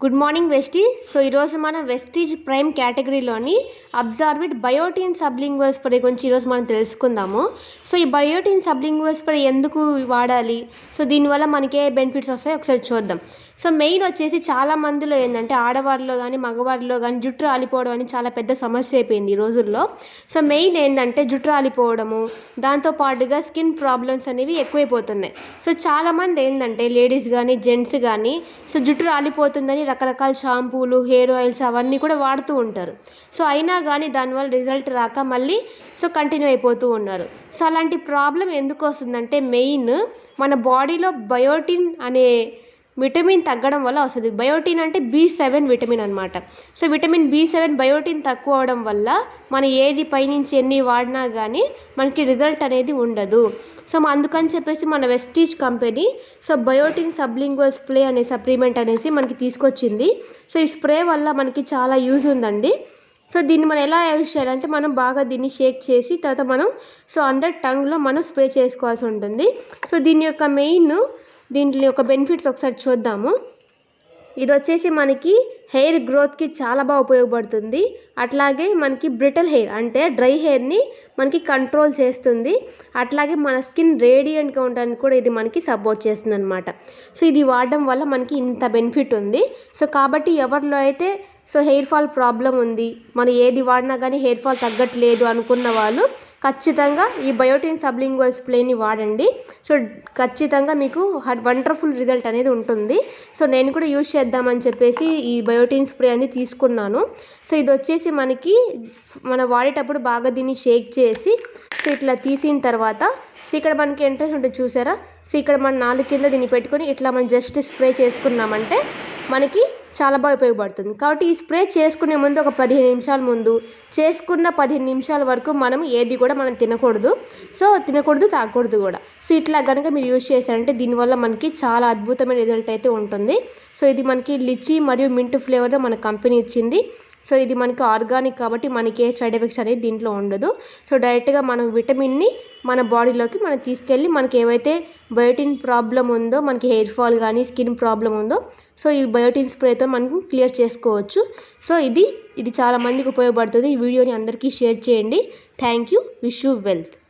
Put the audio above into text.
Good morning వెస్టీ so ఈరోజు మనం Vestige prime కేటగిరీలోని అబ్జార్విడ్ బయోటిన్ సబ్లింగ్వల్ స్ప్రే గురించి ఈరోజు మనం తెలుసుకుందాము. సో ఈ బయోటిన్ సబ్లింగ్వల్ స్ప్రే ఎందుకు వాడాలి? సో దీనివల్ల మనకే బెనిఫిట్స్ వస్తాయో ఒకసారి చూద్దాం. సో మెయిన్ వచ్చేసి చాలా మందిలో ఏంటంటే ఆడవారిలో కానీ మగవారిలో కానీ జుట్టు రాలిపోవడం అని చాలా పెద్ద సమస్య అయిపోయింది ఈ రోజుల్లో. సో మెయిన్ ఏంటంటే జుట్టు రాలిపోవడము దాంతో పాటుగా స్కిన్ ప్రాబ్లమ్స్ అనేవి ఎక్కువైపోతున్నాయి. సో చాలామంది ఏంటంటే లేడీస్ కానీ జెంట్స్ కానీ సో జుట్టు రాలిపోతుందని రకరకాల షాంపూలు హెయిర్ ఆయిల్స్ అవన్నీ కూడా వాడుతూ ఉంటారు. సో అయినా కానీ దానివల్ల రిజల్ట్ రాక మళ్ళీ సో కంటిన్యూ అయిపోతూ ఉన్నారు. సో అలాంటి ప్రాబ్లం ఎందుకు వస్తుందంటే మెయిన్ మన బాడీలో బయోటిన్ అనే విటమిన్ తగ్గడం వల్ల వస్తుంది. బయోటిన్ అంటే బి సెవెన్ విటమిన్ అనమాట so vitamin B seven biotin తక్కువ అవడం వల్ల మన ఏది పైనుంచి ఎన్ని వాడినా కానీ మనకి రిజల్ట్ అనేది ఉండదు. సో అందుకని చెప్పేసి మన Vestige company so biotin sublingual spray అనే సప్లిమెంట్ అనేసి మనకి తీసుకొచ్చింది. సో ఈ స్ప్రే వల్ల మనకి చాలా యూజ్ ఉందండి. సో దీన్ని మనం ఎలా యూజ్ చేయాలంటే మనం బాగా దీన్ని షేక్ చేసి తర్వాత మనం సో అండర్ టంగ్లో మనం స్ప్రే చేసుకోవాల్సి ఉంటుంది. సో దీని యొక్క మెయిన్ దీంట్లో యొక్క బెనిఫిట్స్ ఒకసారి చూద్దాము. ఇది వచ్చేసి మనకి హెయిర్ గ్రోత్కి చాలా బాగా ఉపయోగపడుతుంది. అట్లాగే మనకి బ్రిటల్ హెయిర్ అంటే డ్రై హెయిర్ని మనకి కంట్రోల్ చేస్తుంది. అట్లాగే మన స్కిన్ రేడియంట్గా ఉండడానికి కూడా ఇది మనకి సపోర్ట్ చేస్తుంది అనమాట సో ఇది వాడడం వల్ల మనకి ఇంత బెనిఫిట్ ఉంది. సో కాబట్టి ఎవరిలో అయితే సో హెయిర్ ఫాల్ ప్రాబ్లం ఉంది. మనం ఏది వాడినా కానీ హెయిర్ ఫాల్ తగ్గట్లేదు అనుకున్న వాళ్ళు ఖచ్చితంగా ఈ బయోటిన్ సబ్లింగ్వల్ స్ప్లేని వాడండి. సో ఖచ్చితంగా మీకు వండర్ఫుల్ రిజల్ట్ అనేది ఉంటుంది. సో నేను కూడా యూజ్ చేద్దామని చెప్పేసి ఈ బయోటిన్ స్ప్రే అనేది తీసుకున్నాను. సో ఇది వచ్చేసి మనకి మనం వాడేటప్పుడు బాగా దీన్ని షేక్ చేసి సో ఇట్లా తీసిన తర్వాత సో ఇక్కడ మనకి ఎంట్రెన్స్ ఉంటుంది చూసారా? సో ఇక్కడ మన నాలుగు కింద దీన్ని పెట్టుకొని ఇట్లా మనం జస్ట్ స్ప్రే చేసుకున్నామంటే మనకి చాలా బాగా ఉపయోగపడుతుంది. కాబట్టి ఈ స్ప్రే చేసుకునే ముందు ఒక పదిహేను నిమిషాల ముందు చేసుకున్న పదిహేను నిమిషాల వరకు మనం ఏది కూడా మనం తినకూడదు. సో తినకూడదు తాగకూడదు కూడా. సో ఇట్లా కనుక మీరు యూజ్ చేశారంటే దీనివల్ల మనకి చాలా అద్భుతమైన రిజల్ట్ అయితే ఉంటుంది. సో ఇది మనకి లిచీ మరియు మింట్ ఫ్లేవర్లో మన కంపెనీ ఇచ్చింది. సో ఇది మనకి ఆర్గానిక్ కాబట్టి మనకి ఏ సైడ్ ఎఫెక్ట్స్ అనేది దీంట్లో ఉండదు. సో డైరెక్ట్గా మనం విటమిన్ని మన బాడీలోకి మనం తీసుకెళ్ళి మనకి ఏవైతే బయోటిన్ ప్రాబ్లం ఉందో మనకి హెయిర్ ఫాల్ కానీ స్కిన్ ప్రాబ్లం ఉందో సో ఈ బయోటిన్ స్ప్రేతో మనం క్లియర్ చేసుకోవచ్చు. సో ఇది ఇది చాలామందికి ఉపయోగపడుతుంది. ఈ వీడియోని అందరికీ షేర్ చేయండి. Thank you. Wish you wealth.